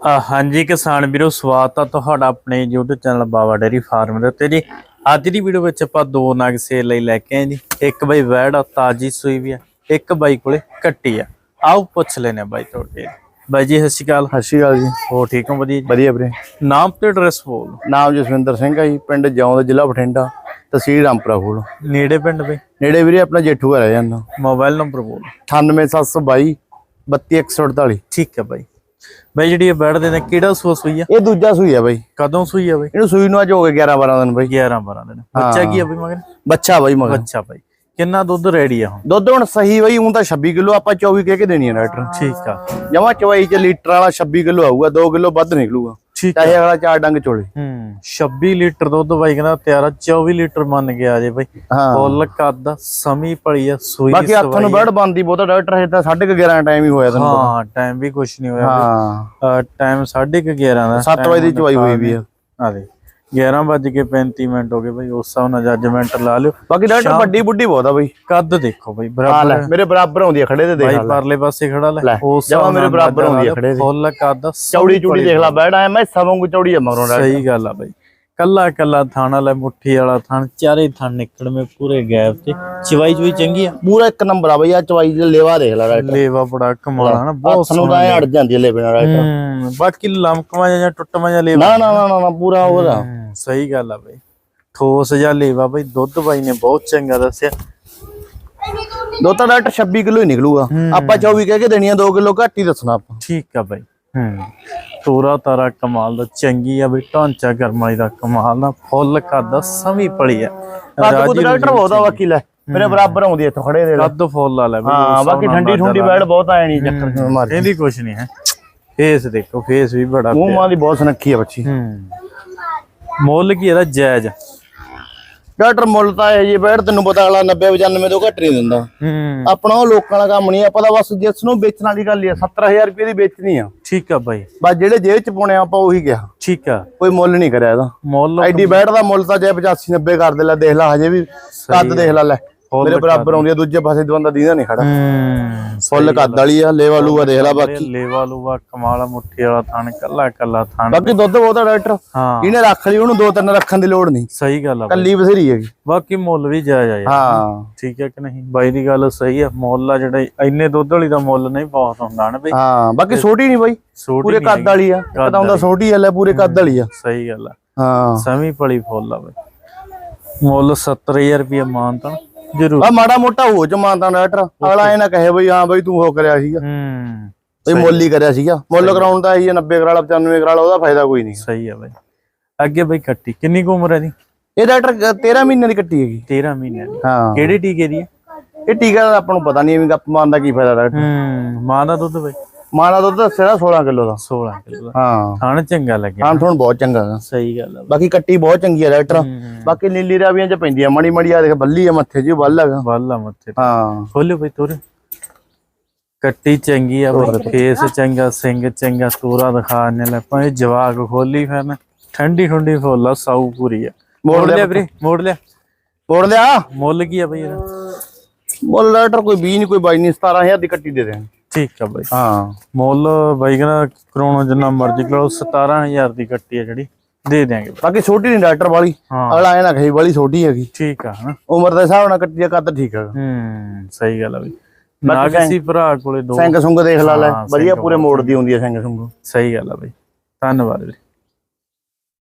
ਹਾਂਜੀ ਕਿਸਾਨ ਵੀਰੋ ਸਵਾਗਤ ਆ ਤੁਹਾਡਾ ਆਪਣੇ YouTube channel Baba dairy farm ਦੇ ਉੱਤੇ ਜੀ। ਅੱਜ ਦੀ ਵੀਡੀਓ ਵਿੱਚ ਆਪਾਂ ਦੋ ਨਗ ਸੇਲ ਲਈ ਲੈ ਕੇ ਆਏ ਜੀ। ਇੱਕ ਬਾਈ ਵੈੜ ਆ ਤਾਜੀ ਸੂਈ ਵੀ ਆ ਇੱਕ ਬਾਈ ਕੋਲੇ ਕੱਟੀ ਆ। ਆਓ ਪੁੱਛ ਲੈਨੇ ਆ ਬਾਈ ਤੁਹਾਡੇ। ਬਾਈ ਜੀ ਸਤਿ ਸ਼੍ਰੀ ਅਕਾਲ। ਸਤਿ ਸ਼੍ਰੀ ਅਕਾਲ ਜੀ। ਹੋ ਠੀਕ ਹੋ? ਵਧੀਆ ਜੀ? ਵਧੀਆ ਵੀਰੇ। ਨਾਮ ਤੇ ਐਡਰੈਸ ਬੋਲ। ਨਾਮ ਜਸਵਿੰਦਰ ਸਿੰਘ ਹੈ ਜੀ ਪਿੰਡ ਜੌਂ ਦਾ ਜ਼ਿਲ੍ਹਾ ਬਠਿੰਡਾ ਤਹਿਸੀਲ ਰਾਮਪੁਰਾ ਫੂਲ ਨੇੜੇ ਪਿੰਡ ਬਈ? ਨੇੜੇ ਵੀਰੇ ਆਪਣਾ ਜੇਠੂ ਘਰ ਹੈ ਜਾਂਦਾ ਮੋਬਾਈਲ ਨੰਬਰ ਬੋਲ। 98722 32148 ਠੀਕ ਹੈ ਬਾਈ। ਬਾਈ ਜਿਹੜੀ ਇਹ ਵੈੜ ਦੇ ਨੇ ਕਿਹੜਾ ਸੂਆ ਸੂਈ ਆ? ਇਹ ਦੂਜਾ ਸੂਈ ਹੈ ਬਾਈ। ਕਦੋਂ ਸੂਈ ਆ ਬਾਈ? ਇਹਨੂੰ ਸੂਈ ਨੂੰ ਅੱਜ ਹੋ ਗਏ 11 12 ਦਿਨ ਬਾਈ। 11 12 ਦਿਨ। ਬੱਚਾ ਕੀ ਆ ਬਾਈ ਮਗਰ? ਬੱਚਾ ਬਾਈ ਮਗਰ। ਬੱਚਾ ਬਾਈ। ਕਿੰਨਾ ਦੁੱਧ ਰੈਡੀ ਆ ਹੁਣ? ਦੁੱਧ ਹੁਣ ਸਹੀ ਬਾਈ ਉਹ ਤਾਂ 26 ਕਿਲੋ ਆਪਾਂ 24 ਕਹਿ ਕੇ ਦੇਣੀ ਹੈ ਡਾਕਟਰ। ਠੀਕ ਆ। ਜਮਾ ਚਵਾਈ ਚ ਲੀਟਰ ਵਾਲਾ 26 ਕਿਲੋ ਆਊਗਾ 2 ਕਿਲੋ ਵੱਧ ਨਿਕਲੂਗਾ। ਠੀਕ ਚਾਹੇ ਅਗਲਾ ਚਾਰ ਡੰਗ ਚੋਲੇ। ਹੂੰ। 26 ਲੀਟਰ ਦੁੱਧ ਬਾਈ ਕਹਿੰਦਾ ਤਿਆਰਾ 24 ਲੀਟਰ ਮੰਨ ਗਿਆ ਜੇ ਬਾਈ। ਫੁੱਲ ਕੱਦ ਸਮੀ ਪਲੀ ਆ ਸੂਈ ਬਾਕੀ ਹੱਥ ਨੂੰ ਬੈੜ ਬੰਦੀ ਬਹੁਤਾ ਡਾਕਟਰ ਹੈ ਤਾਂ 11:30 ਟਾਈਮ ਹੀ ਹੋਇਆ ਤੈਨੂੰ ਹਾਂ ਟਾਈਮ ਵੀ ਕੁਛ ਨਹੀਂ ਹੋਇਆ ਹਾਂ। ਟਾਈਮ 11:30 ਦਾ 7 ਵਜੇ ਦੀ ਚਵਾਈ ਹੋਈ ਵੀ ਆ। ਆ। ਦੇ 11 ਵੱਜ ਕੇ 35 ਮਿੰਟ ਹੋ ਗਏ ਬਾਈ ਉਸ ਹਿਸਾਬ ਨਾਲ ਜੱਜਮੈਂਟ ਲਾ ਲਿਓ। ਬਾਕੀ ਡਾਕਟਰ ਵੱਡੀ ਬੁੱਢੀ ਬਹੁਤ ਆ ਬਾਈ। ਕੱਦ ਦੇਖੋ ਬਾਈ ਬਰਾਬਰ। ਮੇਰੇ ਬਰਾਬਰ ਆਉਂਦੀ ਆ ਖੜੇ ਤੇ ਦੇਖ ਲੈ ਪਰਲੇ ਪਾਸੇ ਖੜਾ ਲੈ। ਉਸ ਜਮਾਂ ਮੇਰੇ ਬਰਾਬਰ ਆਉਂਦੀ ਆ ਖੜੇ। ਤੇ। ਫੁੱਲ ਕੱਦ ਚੌੜੀ ਚੂੜੀ ਦੇਖ ਲੈ ਬੈੜ ਐ ਮੈਂ ਸਭੋਂ ਚੌੜੀ ਆ ਮਗਰੋਂ ਸਹੀ ਗੱਲ ਆ ਬਾਈ। ਕੱਲਾ ਕੱਲਾ ਥਾਣਾ ਲੈ ਮੁੱਠੀ ਵਾਲਾ ਥਣ ਚਾਰੇ ਥਣ ਨਿਕਲਵੇਂ ਪੂਰੇ ਗੈਪ ਤੇ। ਚਵਾਈ ਚੁਈ ਚੰਗੀ ਆ? ਪੂਰਾ ਇੱਕ ਨੰਬਰ ਆ ਬਈ ਆ ਚਵਾਈ ਦੇ ਲੇਵਾ ਦੇਖ ਲੈ ਡਾਕਟਰ ਲੇਵਾ ਬੜਾ ਕਮਾਲ ਆ ਨਾ ਬਹੁਤ ਤਾਂ ਐ ਅੜ ਜਾਂਦੀ ਲੇਵੇ ਨਾਲ ਹੂੰ ਬਾਕੀ ਲਮਕਵਾਂ ਜਾਂ ਟੁੱਟਵਾਂ ਜਾਂ ਲੇਵਾ। ਨਾ ਨਾ ਨਾ ਨਾ, ਪੂਰਾ ਉਹਦਾ ਹੂੰ, ਸਹੀ ਗੱਲ ਆ ਬਾਈ। ਠੋਸ ਜਾਂ ਲੇਵਾ ਬਾਈ ਦੁੱਧ ਬਾਈ ਨੇ ਬਹੁਤ ਚੰਗਾ ਦੱਸਿਆ। ਦੋ ਤਾਂ ਡਾਕਟਰ 26 ਕਿਲੋ ਹੀ ਨਿਕਲੂਗਾ। ਆਪਾਂ 24 ਕਹਿ ਕੇ ਦੇਣੀ ਆ 2 ਕਿਲੋ ਘੱਟ ਹੀ ਦੱਸਣਾ ਆਪਾਂ। ਠੀਕ ਆ ਬਾਈ। ਹੂੰ। ਤੋਰਾ ਤਾਰਾ ਕਮਾਲ ਦਾ ਚੰਗੀ ਆ ਬਈ ਢਾਂਚਾ ਵਾਲੀ ਦਾ ਕਮਾਲ ਦਾ ਫੁੱਲ ਕੱਦ ਸਮੀ ਪਲੀ ਆ। ਡਾਕਟਰ ਬਹੁਤਾ ਮੇਰੇ ਬਰਾਬਰ ਆਉਂਦੀ ਇੱਥੇ ਖੜੇ ਦੇ। ਕੱਦ ਫੁੱਲ ਆ ਲੈ ਬਈ ਹਾਂ ਬਾਕੀ ਠੰਡੀ ਠੁੰਡੀ ਬੈੜ ਬਹੁਤ ਆਏ ਨਹੀਂ ਚੱਕਰ। ਮਾਰ ਇਹਦੀ ਕੁਛ ਨਹੀਂ ਹੈ। ਫੇਸ ਦੇਖੋ ਫੇਸ ਵੀ ਬੜਾ ਮੂੰਹ ਮਾਂ ਦੀ ਬਹੁਤ ਸੁਨੱਖੀ ਆ ਬੱਚੀ। ਹੂੰ। ਮੁੱਲ ਕੀ ਇਹਦਾ ਜਾਇਜ਼? ਡਾਕਟਰ ਮੁੱਲ ਤਾਂ ਇਹ ਜੀ ਬੈੜ ਤੈਨੂੰ ਪਤਾ ਅਗਲਾ 90 95 ਤੋਂ ਘੱਟ ਨਹੀਂ ਦਿੰਦਾ। ਹੂੰ। ਆਪਣਾ ਉਹ ਲੋਕਾਂ ਦਾ ਕੰਮ ਨਹੀਂ ਆਪਾਂ ਤਾਂ ਬਸ ਜਿਸ ਨੂੰ ਵੇਚਣ ਵਾਲੀ ਗੱਲ ਹੀ ਆ 70000 ਰੁਪਏ ਦੀ ਵੇਚਣੀ ਆ। ਠੀਕ ਆ ਬਾਈ। ਬਸ ਜਿਹੜੇ ਜੇਬ ਚ ਪਾਉਣੇ ਆਪਾਂ ਉਹੀ ਕਿਹਾ। ਠੀਕ ਆ। ਕੋਈ ਮੁੱਲ ਨਹੀਂ ਕਰਿਆ ਇਹਦਾ। ਮੁੱਲ ਐਡੀ ਬੈਠ ਦਾ ਮੁੱਲ ਤਾਂ ਜੇ 85 90 ਕਰ ਦੇ ਲੈ ਦੇਖ ਲੈ ਹਜੇ ਵੀ। ਕੱਦ ਦੇਖ ਲੈ ਲੈ। ਮੇਰੇ ਬਰਾਬਰ ਆਉਂਦੀ ਆ ਦੂਜੇ ਪਾਸੇ ਬੰਦਾ ਦੀਦਾ ਨਹੀਂ ਖੜਾ। ਹੂੰ। ਫੁੱਲ ਕੱਦ ਵਾਲੀ ਆ ਲੇਵਾ ਲੂਆ ਦੇਖ ਲੈ ਬਾਕੀ। ਲੇਵਾ ਲੂਵਾ ਕਮਾਲ ਮੁੱਠੀ ਵਾਲਾ ਥਣ ਕੱਲਾ ਕੱਲਾ ਥਣ। ਬਾਕੀ ਦੁੱਧ ਬਹੁਤਾ ਡਾਕਟਰ। ਹਾਂ। ਇਹਨੇ ਰੱਖ ਲਈ ਉਹਨੂੰ ਦੋ ਤਿੰਨ ਰੱਖਣ ਦੀ ਲੋੜ ਨਹੀਂ। ਸਹੀ ਗੱਲ ਆ। ਕੱਲੀ ਬਥੇਰੀ ਹੈਗੀ। ਬਾਕੀ ਮੁੱਲ ਵੀ ਜਾਇਜ਼ ਆ ਹਾਂ। ਠੀਕ ਹੈ ਕਿ ਨਹੀਂ? ਬਾਈ ਦੀ ਗੱਲ ਸਹੀ ਆ ਮੁੱਲ ਆ ਜਿਹੜਾ ਇੰਨੇ ਦੁੱਧ ਵਾਲੀ ਦਾ ਮੁੱਲ ਨਹੀਂ ਬਹੁਤ ਹੁੰਦਾ ਨਾ ਬਈ। ਹਾਂ ਬਾਕੀ ਛੋਟੀ ਨਹੀਂ ਬਾਈ। ਪੂਰੇ ਕੱਦ ਵਾਲੀ ਆ। ਹੁੰਦਾ ਛੋਟੀ ਆ ਲੈ ਪੂਰੇ ਕੱਦ ਵਾਲੀ ਆ। ਸਹੀ ਗੱਲ ਆ। ਹਾਂ। ਸਮੀ ਪਲੀ ਫੁੱਲ ਆ ਬਈ। ਮੁੱਲ 70000 ਰੁਪਏ ਮਾਨਤਾ। ਜ਼ਰੂਰ। ਆ ਮਾੜਾ ਮੋਟਾ ਹੋ ਚ ਮਾਨਤਾ ਡਾਕਟਰ ਅਗਲਾ ਇਹ ਨਾ ਕਹੇ ਬਈ ਹਾਂ ਬਈ ਤੂੰ ਹੋ ਕਰਿਆ ਸੀਗਾ। ਹੂੰ ਬਈ ਮੁੱਲ ਹੀ ਕਰਿਆ ਸੀਗਾ। ਮੁੱਲ ਕਰਾਉਣ ਦਾ ਇਹ 90 ਕਰਾਲਾ 95 ਕਰਾਲਾ ਉਹਦਾ ਫਾਇਦਾ ਕੋਈ ਨਹੀਂ। ਸਹੀ ਆ ਬਈ। ਅੱਗੇ ਬਈ ਕੱਟੀ ਕਿੰਨੀ ਕੁ ਉਮਰ ਹੈ ਦੀ ਇਹ ਡਾਕਟਰ 13 ਮਹੀਨੇ ਦੀ ਕੱਟੀ ਹੈਗੀ। 13 ਮਹੀਨੇ ਦੀ। ਹਾਂ। ਕਿਹੜੇ ਟੀਕੇ ਦੀ ਹੈ? ਇਹ ਟੀਕਾ ਦਾ ਆਪਾਂ ਨੂੰ ਪਤਾ ਨਹੀਂ ਐਵੇਂ ਗੱਪ ਮਾਰਨ ਦਾ ਕੀ ਫਾਇਦਾ ਡਾਕਟਰ ਹੂੰ ਮਾਂ ਦਾ ਦੁੱਧ ਬਈ। ਮਾਂ ਦਾ ਦੁੱਧ ਦੱਸਿਆ ਦਾ 16 ਕਿਲੋ ਦਾ। 16 ਕਿਲੋ ਦਾ। ਹਾਂ। ਖਾਣ ਚੰਗਾ ਲੱਗਿਆ। ਖਾਣ ਥੋਣ ਬਹੁਤ ਚੰਗਾ। ਸਹੀ ਗੱਲ ਆ ਬਾਕੀ ਕੱਟੀ ਬਹੁਤ ਚੰਗੀ ਹੂੰ ਬਾਕੀ ਨੀਲੀ ਰਾਵੀਆਂ ਚ ਪੈਂਦੀਆਂ ਮੜੀ ਮੜੀ ਆ ਦੇਖ ਬੱਲੀ ਆ ਮੱਥੇ 'ਚ ਬੱਲ ਹੈਗਾ ਵਾਲਾ ਮੱਥੇ। ਹਾਂ। ਖੋਲਿਓ ਬਈ ਤੋਰੇ। ਕੱਟੀ ਚੰਗੀ ਆ ਬਈ ਫੇਸ ਚੰਗਾ ਸਿੰਘ ਚੰਗਾ ਤੋਰਾ ਦਿਖਾਣੇ ਲੈ ਭਾਵੇਂ ਜਵਾਕ ਖੋਲੀ ਫਿਰ ਠੰਡੀ ਠੰਡੀ ਫੁੱਲ ਸਾਊ ਪੂਰੀ ਆ। ਮੋੜ ਲਿਆ ਵੀਰੇ ਮੋੜ ਲਿਆ। ਮੋੜ ਲਿਆ? ਮੁੱਲ ਕੀ ਆ ਬਈ ਇਹਦਾ? ਮੁੱਲ ਡਾਕਟਰ ਕੋਈ 20 ਨਹੀਂ ਕੋਈ 22 ਨਹੀਂ 17000 ਦੀ ਕੱਟੀ ਦੇ ਦੇ ਠੀਕ ਆ ਬਈ। ਹਾਂ ਮੁੱਲ ਬਾਈ ਕਹਿੰਦਾ ਕਰਾਉਣਾ ਜਿੰਨਾ ਮਰਜ਼ੀ ਕਰਾਓ 17000 ਦੀ ਕੱਟੀ ਆ ਜਿਹੜੀ ਦੇ ਦਿਆਂਗੇ ਬਾਕੀ ਛੋਟੀ ਨਹੀਂ ਡਾਕਟਰ ਵਾਲੀ। ਹਾਂ। ਅਗਲਾ ਇਹ ਨਾ ਕਹੀ ਵਾਲੀ ਛੋਟੀ ਹੈਗੀ। ਠੀਕ ਆ ਹਨਾ। ਉਮਰ ਦੇ ਹਿਸਾਬ ਨਾਲ ਕੱਟੀ ਦਾ ਕੱਦ ਠੀਕ ਹੈਗਾ ਹੂੰ ਸਹੀ ਗੱਲ ਆ ਬਈ। ਨਾਗਸੀ ਭਰਾ ਕੋਲੇ ਦੋ। ਸਿੰਘ ਸੁੰਗ ਦੇਖ ਲਾ ਲੈ। ਹਾਂ, ਵਧੀਆ ਪੂਰੇ ਮੋੜ ਦੀ ਹੁੰਦੀ ਹੈ ਸਿੰਘ ਸੁੰਗ। ਸਹੀ ਗੱਲ ਆ ਬਈ। ਧੰਨਵਾਦ ਵੀਰੇ।